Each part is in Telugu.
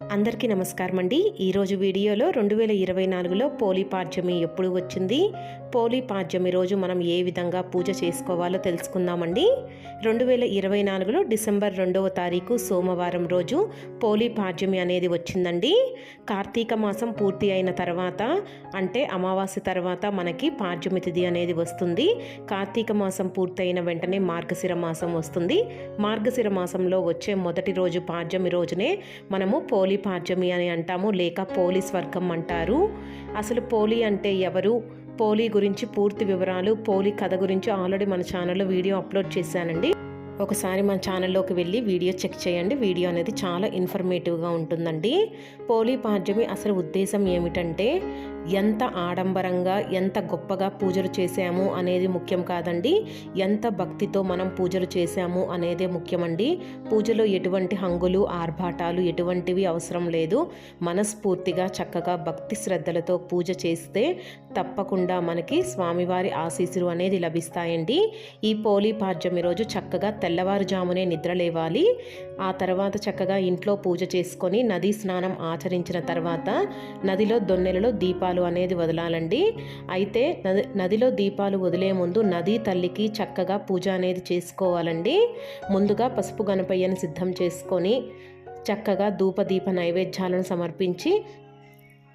అందరికీ నమస్కారం అండి ఈరోజు వీడియోలో రెండు వేల ఇరవై నాలుగులో పోలీపాడ్యమి ఎప్పుడు వచ్చింది? పోలీపాడ్యమి రోజు మనం ఏ విధంగా పూజ చేసుకోవాలో తెలుసుకుందామండి. రెండు వేల ఇరవై నాలుగులో డిసెంబర్ రెండవ తారీఖు సోమవారం రోజు పోలీపాడ్యమి అనేది వచ్చిందండి. కార్తీక మాసం పూర్తి అయిన తర్వాత అంటే అమావాస్య తర్వాత మనకి పాడ్యమి తిథి అనేది వస్తుంది. కార్తీక మాసం పూర్తయిన వెంటనే మార్గశిర మాసం వస్తుంది. మార్గశిర మాసంలో వచ్చే మొదటి రోజు పాడ్యమి రోజునే మనము పోలీ పాడ్యమి అని అంటాము లేక పోలీ స్వర్గం అంటారు. అసలు పోలీ అంటే ఎవరు? పోలీ గురించి పూర్తి వివరాలు పోలీ కథ గురించి ఆల్రెడీ మన ఛానల్లో వీడియో అప్లోడ్ చేశానండి. ఒకసారి మన ఛానల్లోకి వెళ్ళి వీడియో చెక్ చేయండి. వీడియో అనేది చాలా ఇన్ఫర్మేటివ్గా ఉంటుందండి. పోలీ పాడ్యమి అసలు ఉద్దేశం ఏమిటంటే ఎంత ఆడంబరంగా ఎంత గొప్పగా పూజలు చేశాము అనేది ముఖ్యం కాదండి. ఎంత భక్తితో మనం పూజలు చేశాము అనేదే ముఖ్యమండి. పూజలో ఎటువంటి హంగులు ఆర్భాటాలు ఎటువంటివి అవసరం లేదు. మనస్ఫూర్తిగా చక్కగా భక్తి శ్రద్ధలతో పూజ చేస్తే తప్పకుండా మనకి స్వామివారి ఆశీస్సులు అనేది లభిస్తాయండి. ఈ పోలీ పాడ్యమి రోజు చక్కగా తెల్లవారుజామునే నిద్ర లేవాలి. ఆ తర్వాత చక్కగా ఇంట్లో పూజ చేసుకొని నదీ స్నానం ఆచరించిన తర్వాత నదిలో దొన్నెలలో దీపాలు అనేది వదలాలండి. అయితే నది నదిలో దీపాలు వదిలే ముందు నదీ తల్లికి చక్కగా పూజ అనేది చేసుకోవాలండి. ముందుగా పసుపు గణపయ్యను సిద్ధం చేసుకొని చక్కగా ధూపదీప నైవేద్యాలను సమర్పించి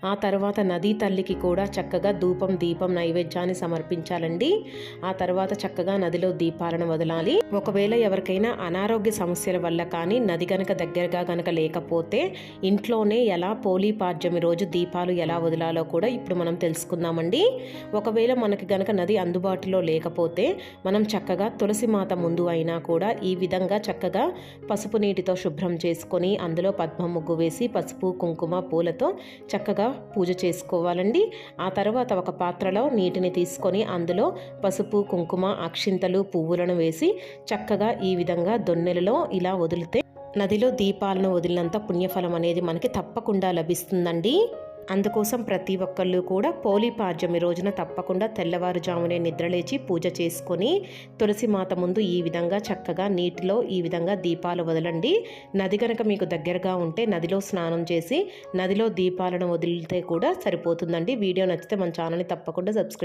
ఆ తర్వాత నదీ తల్లికి కూడా చక్కగా ధూపం దీపం నైవేద్యాన్ని సమర్పించాలండి. ఆ తర్వాత చక్కగా నదిలో దీపాలను వదలాలి. ఒకవేళ ఎవరికైనా అనారోగ్య సమస్యల వల్ల కానీ నది గనక దగ్గరగా గనక లేకపోతే ఇంట్లోనే ఎలా పోలీ పాడ్యమి రోజు దీపాలు ఎలా వదలాలో కూడా ఇప్పుడు మనం తెలుసుకుందామండి. ఒకవేళ మనకి గనక నది అందుబాటులో లేకపోతే మనం చక్కగా తులసి మాత ముందు అయినా కూడా ఈ విధంగా చక్కగా పసుపు నీటితో శుభ్రం చేసుకొని అందులో పద్మ ముగ్గు వేసి పసుపు కుంకుమ పూలతో చక్కగా పూజ చేసుకోవాలండి. ఆ తర్వాత ఒక పాత్రలో నీటిని తీసుకొని అందులో పసుపు కుంకుమ అక్షింతలు పువ్వులను వేసి చక్కగా ఈ విధంగా దొన్నెలలో ఇలా వదిలితే నదిలో దీపాలను వదిలినంత పుణ్యఫలం అనేది మనకి తప్పకుండా లభిస్తుందండి. అందుకోసం ప్రతి ఒక్కళ్ళు కూడా పోలిపాడ్యమి రోజున తప్పకుండా తెల్లవారుజామునే నిద్రలేచి పూజ చేసుకొని తులసి మాత ముందు ఈ విధంగా చక్కగా నీటిలో ఈ విధంగా దీపాలు వదలండి. నది కనుక మీకు దగ్గరగా ఉంటే నదిలో స్నానం చేసి నదిలో దీపాలను వదిలితే కూడా సరిపోతుందండి. వీడియో నచ్చితే మన ఛానల్ని తప్పకుండా సబ్స్క్రైబ్